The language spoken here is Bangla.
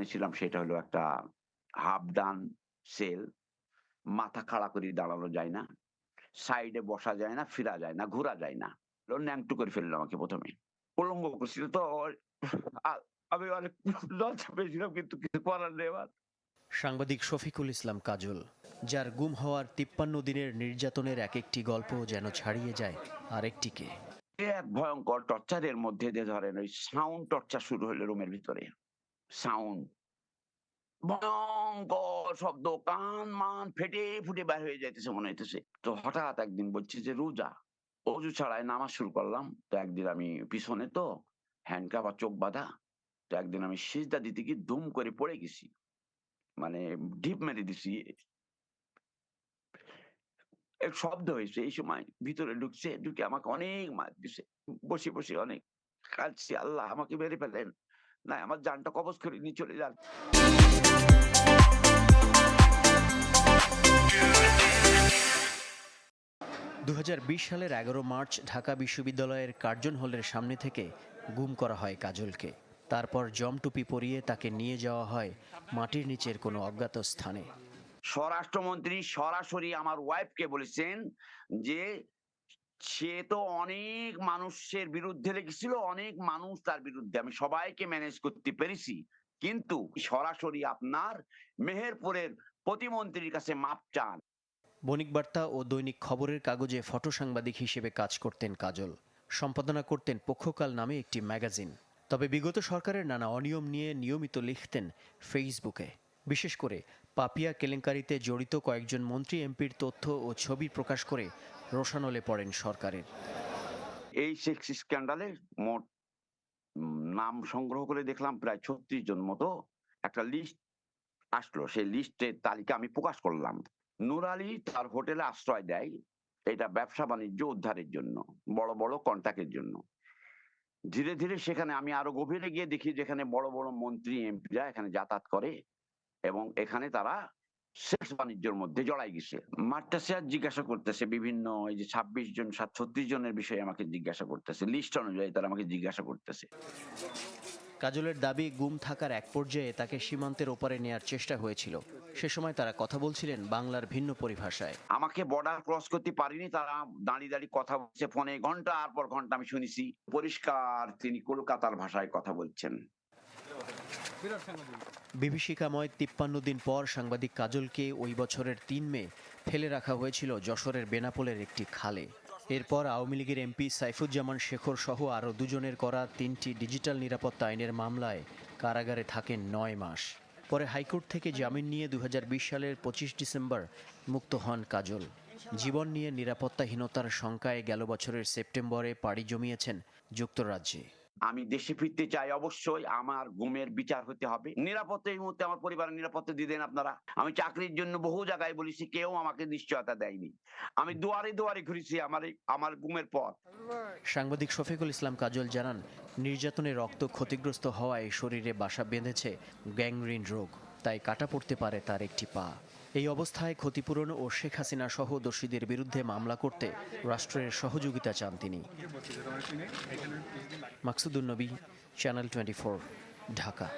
যেখানে ছিলাম সেটা হলো একটা হাফ ডান সেল। মাথা খাড়া করে দাঁড়ানো যায় না সাইডে বসা যায় না ফিরা যায় না ঘোরা যায় না। ন্যাংটু করে ফেলল আমাকে প্রথমে। উলঙ্গ করছিল তো আমি অনেক লজ্জা পেয়েছিলাম কিন্তু কিছু করার নেই আমার। সাংবাদিক শফিকুল ইসলাম কাজল যার গুম হওয়ার তিপ্পান্ন দিনের নির্যাতনের এক একটি গল্প যেন ছাড়িয়ে যায় আরেকটিকে। এক ভয়ঙ্কর টর্চারের মধ্যে দিয়ে ধরেন ওই সাউন্ড টর্চার শুরু হলো রুমের ভিতরে। সাউন্ড ভয়ঙ্কর শব্দ, কান, মান ফেটে ফুটে বের হয়ে যাইতেছে মনে হইতেছে। তো হঠাৎ একদিন বলছে যে, রোজা, অজু ছাড়াই নামাজ শুরু করলাম। তো একদিন আমি পিছনে তো হ্যান্ডকাপ আর চোখ বাঁধা, তো একদিন আমি সিজদা দিতে গিয়ে দুম করে পড়ে গেছি। মানে ডিপ মেরে দিছি। এক শব্দ হয়েছে। এই সময় ভিতরে ঢুকছে, ঢুকে আমাকে অনেক মার দিছে বসে বসে অনেক। কাঁদছি আল্লাহ আমাকে মেরে ফেলেন। না আমার জানটা কবজ করে নিয়ে চলে যান। দু সালের এগারো মার্চ ঢাকা বিশ্ববিদ্যালয়ের কার্জন হলের সামনে থেকে গুম করা হয় কাজলকে। তারপর জমটুপি পরিয়ে তাকে নিয়ে যাওয়া হয় মাটির নিচের কোনো অজ্ঞাত স্থানে। স্বরাষ্ট্রমন্ত্রী সরাসরি আমার ওয়াইফকে বলেছেন যে সে তো অনেক মানুষের বিরুদ্ধে লেগেছিল, অনেক মানুষ তার বিরুদ্ধে। আমি সবাইকে ম্যানেজ করতে পেরেছি। কিন্তু সরাসরি আপনার মেহেরপুরের প্রতিমন্ত্রীর কাছে মাপ চান। বণিক বার্তা ও দৈনিক খবরের কাগজে ফটো সাংবাদিক হিসেবে কাজ করতেন কাজল। সম্পাদনা করতেন পক্ষকাল নামে একটি ম্যাগাজিন। তবে বিগত সরকারের নানা অনিয়ম নিয়ে নিয়মিত লিখতেন ফেসবুকে বিশেষ করে পাপিয়া কেলেঙ্কারিতে জড়িত কয়েকজন মন্ত্রী এমপির তথ্য ও ছবি প্রকাশ করে রোশানলে পড়েন সরকারের। এই সেক্স স্ক্যান্ডালে মোট নাম সংগ্রহ করে দেখলাম প্রায় ছত্রিশ জন মতো একটা লিস্ট আসলো। সেই লিস্টের তালিকা আমি প্রকাশ করলাম। নুর আলী তার হোটেলে আশ্রয় দেয় এটা ব্যবসা বাণিজ্য উদ্ধারের জন্য, বড় বড় কন্টাক্টের জন্য। ধীরে ধীরে সেখানে আমি আরও গভীরে গিয়ে দেখি যেখানে বড় বড় মন্ত্রী, এমপিরা এখানে যাতায়াত করে এবং এখানে তারা সেক্স বাণিজ্যের মধ্যে জড়াই গেছে। মাঠটা স্যার জিজ্ঞাসা করতেছে বিভিন্ন এই যে ছাব্বিশ জন সাত ছত্রিশ জনের বিষয়ে আমাকে জিজ্ঞাসা করতেছে। লিস্ট অনুযায়ী তারা আমাকে জিজ্ঞাসা করতেছে। কাজলের দাবি গুম থাকার এক পর্যায়ে তাকে সীমান্তের ওপারে নেয়ার চেষ্টা হয়েছিল। সে সময় তারা কথা বলছিলেন বাংলার ভিন্ন পরিভাষায়। আমাকে বর্ডার ক্রস করতে পারিনি তারা দাঁড়িয়ে দাঁড়িয়ে কথা বলছে ফোনে। ঘণ্টার পর ঘণ্টা আমি শুনেছি পরিষ্কার তিনি কলকাতার ভাষায় কথা বলছেন। বিভীষিকাময় তিপ্পান্ন দিন পর সাংবাদিক কাজলকে ওই বছরের তিন মে ফেলে রাখা হয়েছিল যশোরের বেনাপোলের একটি খালে। এরপর আওয়ামী লীগের এমপি সাইফুজ্জামান শেখর সহ আরও দুজনের করা তিনটি ডিজিটাল নিরাপত্তা আইনের মামলায় কারাগারে থাকেন নয় মাস। পরে হাইকোর্ট থেকে জামিন নিয়ে দু হাজার বিশ সালের পঁচিশ ডিসেম্বর মুক্ত হন কাজল। জীবন নিয়ে নিরাপত্তাহীনতার শঙ্কায় গেল বছরের সেপ্টেম্বরে পাড়ি জমিয়েছেন যুক্তরাজ্যে। আমি দেশে ফিরতে চাই অবশ্যই, আমার গুমের বিচার হতে হবে। নিরাপত্তা এই মুহূর্তে আমার পরিবারের নিরাপত্তা দিয়ে দেন আপনারা। আমি চাকরির জন্য বহু জায়গায় বলেছি, কেউ আমাকে নিশ্চয়তা দেয়নি। আমি দুয়ারে দুয়ারে ঘুরেছি আমার আমার গুমের পর সাংবাদিক শফিকুল ইসলাম কাজল জানান, নির্যাতনে রক্ত ক্ষতিগ্রস্ত হওয়ায় শরীরে বাসা বেঁধেছে গ্যাংরিন রোগ, তাই কাটা পড়তে পারে তার একটি পা। এই অবস্থায় ক্ষতিপূরণ ও শেখ হাসিনা সহ দোষীদের বিরুদ্ধে মামলা করতে রাষ্ট্রের সহযোগিতা চান তিনি। মাকসুদুল নবী চ্যানেল টোয়েন্টি ঢাকা।